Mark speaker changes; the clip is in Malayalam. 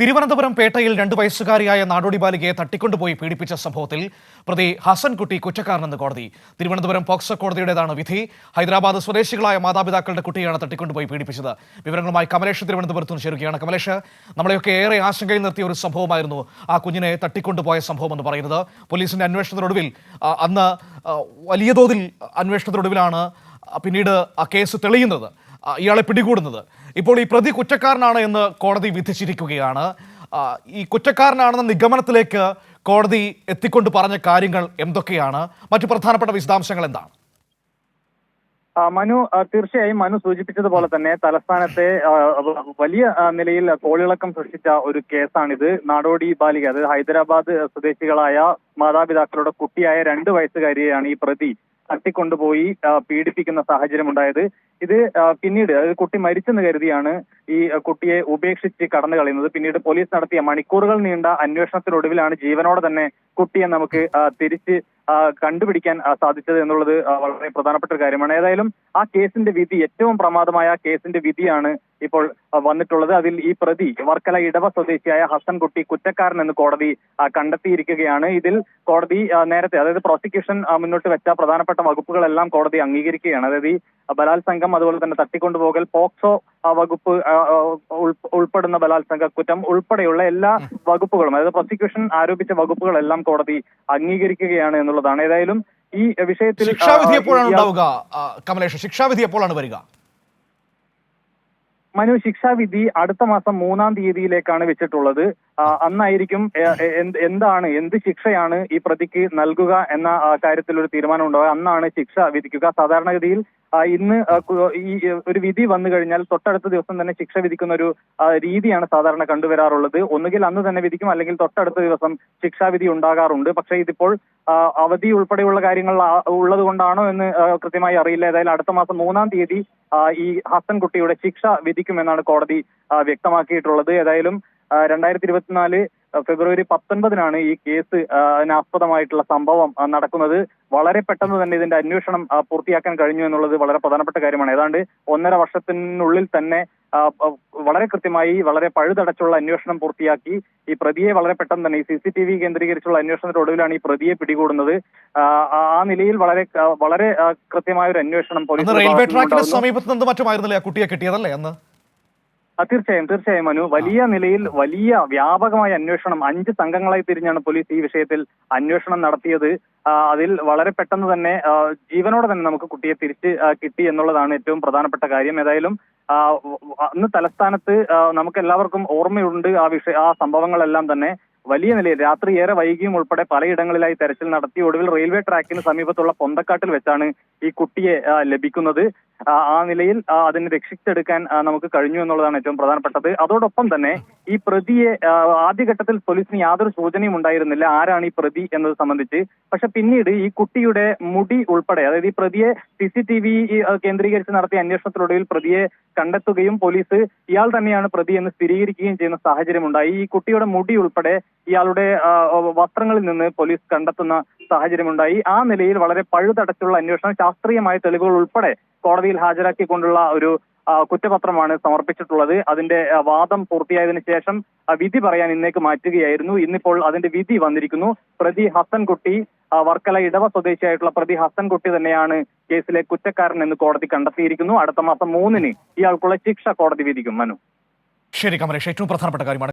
Speaker 1: തിരുവനന്തപുരം പേട്ടയിൽ രണ്ടു വയസ്സുകാരിയായ നാടോടി ബാലികയെ തട്ടിക്കൊണ്ടുപോയി പീഡിപ്പിച്ച സംഭവത്തിൽ പ്രതി ഹസൻകുട്ടി കുറ്റക്കാരനെന്ന് കോടതി. തിരുവനന്തപുരം പോക്സോ കോടതിയുടേതാണ് വിധി. ഹൈദരാബാദ് സ്വദേശികളായ മാതാപിതാക്കളുടെ കുട്ടിയാണ് തട്ടിക്കൊണ്ടുപോയി പീഡിപ്പിച്ചത്. വിവരങ്ങളുമായി കമലേഷ് തിരുവനന്തപുരത്ത് നിന്ന് ചേരുകയാണ് കമലേഷ്. നമ്മളെയൊക്കെ ഏറെ ആശങ്കയിൽ നിർത്തിയ ഒരു സംഭവമായിരുന്നു ആ കുഞ്ഞിനെ തട്ടിക്കൊണ്ടുപോയ സംഭവം എന്ന് പറയുന്നത്. പോലീസിന്റെ അന്വേഷണത്തിനൊടുവിൽ അന്ന് വലിയ തോതിൽ അന്വേഷണത്തിനൊടുവിലാണ് പിന്നീട് ആ കേസ് തെളിയുന്നത്. ഇയാളെ പിടികൂടുന്നത്. ഇപ്പോൾ ഈ പ്രതി കുറ്റക്കാരനാണ് എന്ന് കോടതി വിധിച്ചിരിക്കുകയാണ്. ഈ കുറ്റക്കാരനാണെന്ന നിഗമനത്തിലേക്ക് കോടതി എത്തിക്കൊണ്ട് പറഞ്ഞ കാര്യങ്ങൾ എന്തൊക്കെയാണ്? മറ്റു പ്രധാനപ്പെട്ട വിശദാംശങ്ങൾ എന്താണ്?
Speaker 2: മനു തീർച്ചയായും മനു സൂചിപ്പിച്ചതുപോലെ തന്നെ തലസ്ഥാനത്തെ വലിയ നിലയിൽ കോളിളക്കം സൃഷ്ടിച്ച ഒരു കേസാണിത്. നാടോടി ബാലിക അതായത് ഹൈദരാബാദ് സ്വദേശികളായ മാതാപിതാക്കളുടെ കുട്ടിയായ രണ്ട് വയസ്സുകാരിയെയാണ് ഈ പ്രതി തട്ടിക്കൊണ്ടുപോയി പീഡിപ്പിക്കുന്ന സാഹചര്യം ഉണ്ടായത് ഇത് പിന്നീട് അതായത് കുട്ടി മരിച്ചെന്ന് കരുതിയാണ് ഈ കുട്ടിയെ ഉപേക്ഷിച്ച് കടന്നു കളയുന്നത്. പിന്നീട് പോലീസ് നടത്തിയ മണിക്കൂറുകൾ നീണ്ട അന്വേഷണത്തിനൊടുവിലാണ് ജീവനോടെ തന്നെ കുട്ടിയെ നമുക്ക് തിരിച്ച് കണ്ടുപിടിക്കാൻ സാധിച്ചത് എന്നുള്ളത് വളരെ പ്രധാനപ്പെട്ട ഒരു കാര്യമാണ്. ഏതായാലും ആ കേസിന്റെ വിധി ഏറ്റവും പ്രമാദമായ കേസിന്റെ വിധിയാണ് ഇപ്പോൾ വന്നിട്ടുള്ളത്. അതിൽ ഈ പ്രതി വർക്കല ഇടവ സ്വദേശിയായ ഹസൻകുട്ടി കുറ്റക്കാരൻ എന്ന് കോടതി കണ്ടെത്തിയിരിക്കുകയാണ്. ഇതിൽ കോടതി നേരത്തെ അതായത് പ്രോസിക്യൂഷൻ മുന്നോട്ട് വെച്ച പ്രധാനപ്പെട്ട വകുപ്പുകളെല്ലാം കോടതി അംഗീകരിക്കുകയാണ്. അതായത് ഈ ബലാത്സംഗം അതുപോലെ തന്നെ തട്ടിക്കൊണ്ടുപോകൽ പോക്സോ വകുപ്പ് ഉൾപ്പെടുന്ന ബലാത്സംഗ കുറ്റം ഉൾപ്പെടെയുള്ള എല്ലാ വകുപ്പുകളും അതായത് പ്രോസിക്യൂഷൻ ആരോപിച്ച വകുപ്പുകളെല്ലാം കോടതി അംഗീകരിക്കുകയാണ് എന്നുള്ളതാണ്. ഏതായാലും ഈ വിഷയത്തിൽ
Speaker 1: ശിക്ഷാവിധി എപ്പോഴാണ് ഉണ്ടാവുക കമലേഷ്? ശിക്ഷാവിധി എപ്പോഴാണ് വരിക?
Speaker 2: മനു ശിക്ഷാവിധി അടുത്ത മാസം മൂന്നാം തീയതിയിലേക്കാണ് വെച്ചിട്ടുള്ളത്. അന്നായിരിക്കും എന്താണ് എന്ത് ശിക്ഷയാണ് ഈ പ്രതിക്ക് നൽകുക എന്ന കാര്യത്തിൽ ഒരു തീരുമാനം ഉണ്ടാവുക അന്നാണ് ശിക്ഷ വിധിക്കുക. സാധാരണഗതിയിൽ ഇന്ന് ഈ ഒരു വിധി വന്നു കഴിഞ്ഞാൽ തൊട്ടടുത്ത ദിവസം തന്നെ ശിക്ഷ വിധിക്കുന്ന ഒരു രീതിയാണ് സാധാരണ കണ്ടുവരാറുള്ളത്. ഒന്നുകിൽ അന്ന് തന്നെ വിധിക്കും അല്ലെങ്കിൽ തൊട്ടടുത്ത ദിവസം ശിക്ഷാവിധി ഉണ്ടാകാറുണ്ട്. പക്ഷേ ഇതിപ്പോൾ അവധി ഉൾപ്പെടെയുള്ള കാര്യങ്ങൾ ഉള്ളത് കൊണ്ടാണോ എന്ന് കൃത്യമായി അറിയില്ല. ഏതായാലും അടുത്ത മാസം മൂന്നാം തീയതി ഈ ഈ ഹസൻകുട്ടിയുടെ ശിക്ഷ വിധിക്കുമെന്നാണ് കോടതി വ്യക്തമാക്കിയിട്ടുള്ളത്. ഏതായാലും രണ്ടായിരത്തി ഇരുപത്തിനാല് ഫെബ്രുവരി പത്തൊൻപതിനാണ് ഈ കേസ് ആസ്പദമായിട്ടുള്ള സംഭവം നടക്കുന്നത്. വളരെ പെട്ടെന്ന് തന്നെ ഇതിന്റെ അന്വേഷണം പൂർത്തിയാക്കാൻ കഴിഞ്ഞു എന്നുള്ളത് വളരെ പ്രധാനപ്പെട്ട കാര്യമാണ്. ഏതാണ്ട് ഒന്നര വർഷത്തിനുള്ളിൽ തന്നെ വളരെ കൃത്യമായി വളരെ പഴുതടച്ചുള്ള അന്വേഷണം പൂർത്തിയാക്കി. ഈ പ്രതിയെ വളരെ പെട്ടെന്ന് തന്നെ ഈ സി സി ടി വി കേന്ദ്രീകരിച്ചുള്ള അന്വേഷണത്തിനൊടുവിലാണ് ഈ പ്രതിയെ പിടികൂടുന്നത്. ആ, നിലയിൽ വളരെ വളരെ കൃത്യമായ ഒരു അന്വേഷണം പോലീസ്
Speaker 1: റെയിൽവേ. സമീപത്ത് നിന്ന് മറ്റുമായിരുന്നില്ലേ ആ കുട്ടിയെ കിട്ടിയതല്ലേ അന്ന്?
Speaker 2: തീർച്ചയായും തീർച്ചയായും മനു. വലിയ നിലയിൽ വലിയ വ്യാപകമായ അന്വേഷണം അഞ്ച് സംഘങ്ങളായി തിരിഞ്ഞാണ് പോലീസ് ഈ വിഷയത്തിൽ അന്വേഷണം നടത്തിയത്. അതിൽ വളരെ പെട്ടെന്ന് തന്നെ ജീവനോടെ തന്നെ നമുക്ക് കുട്ടിയെ തിരിച്ച് കിട്ടി എന്നുള്ളതാണ് ഏറ്റവും പ്രധാനപ്പെട്ട കാര്യം. ഏതായാലും അന്ന് തലസ്ഥാനത്ത് നമുക്ക് എല്ലാവർക്കും ഓർമ്മയുണ്ട് ആ വിഷയ ആ സംഭവങ്ങളെല്ലാം തന്നെ. വലിയ നിലയിൽ രാത്രി ഏറെ വൈകിയും ഉൾപ്പെടെ പലയിടങ്ങളിലായി തെരച്ചിൽ നടത്തി ഒടുവിൽ റെയിൽവേ ട്രാക്കിന് സമീപത്തുള്ള പൊന്തക്കാട്ടിൽ വെച്ചാണ് ഈ കുട്ടിയെ ലഭിക്കുന്നത്. ആ, നിലയിൽ അതിനെ രക്ഷിച്ചെടുക്കാൻ നമുക്ക് കഴിഞ്ഞു എന്നുള്ളതാണ് ഏറ്റവും പ്രധാനപ്പെട്ടത്. അതോടൊപ്പം തന്നെ ഈ പ്രതിയെ ആദ്യഘട്ടത്തിൽ പോലീസിന് യാതൊരു സൂചനയും ഉണ്ടായിരുന്നില്ല ആരാണ് ഈ പ്രതി എന്നത് സംബന്ധിച്ച്. പക്ഷെ പിന്നീട് ഈ കുട്ടിയുടെ മുടി ഉൾപ്പെടെ അതായത് ഈ പ്രതിയെ സി സി ടി വി കേന്ദ്രീകരിച്ച് നടത്തിയ അന്വേഷണത്തിലൊടുവിൽ പ്രതിയെ കണ്ടെത്തുകയും പോലീസ് ഇയാൾ തന്നെയാണ് പ്രതി എന്ന് സ്ഥിരീകരിക്കുകയും ചെയ്യുന്ന സാഹചര്യം ഉണ്ടായി ഈ കുട്ടിയുടെ മുടി ഉൾപ്പെടെ ഇയാളുടെ വസ്ത്രങ്ങളിൽ നിന്ന് പോലീസ് കണ്ടെത്തുന്ന സാഹചര്യമുണ്ടായി. ആ നിലയിൽ വളരെ പഴുതടച്ചുള്ള അന്വേഷണം ശാസ്ത്രീയമായ തെളിവുകൾ ഉൾപ്പെടെ കോടതിയിൽ ഹാജരാക്കിക്കൊണ്ടുള്ള ഒരു കുറ്റപത്രമാണ് സമർപ്പിച്ചിട്ടുള്ളത്. അതിന്റെ വാദം പൂർത്തിയായതിനു ശേഷം വിധി പറയാൻ ഇന്നേക്ക് മാറ്റുകയായിരുന്നു. ഇന്നിപ്പോൾ അതിന്റെ വിധി വന്നിരിക്കുന്നു. പ്രതി ഹസൻകുട്ടി വർക്കല ഇടവ സ്വദേശിയായിട്ടുള്ള പ്രതി ഹസൻകുട്ടി തന്നെയാണ് കേസിലെ കുറ്റക്കാരൻ എന്ന് കോടതി കണ്ടെത്തിയിരിക്കുന്നു. അടുത്ത മാസം മൂന്നിന് ഇയാൾക്കുള്ള ശിക്ഷ കോടതി വിധിക്കും. മനു.
Speaker 1: ശരി കമലേഷ്. ഏറ്റവും പ്രധാനപ്പെട്ട കാര്യമാണ്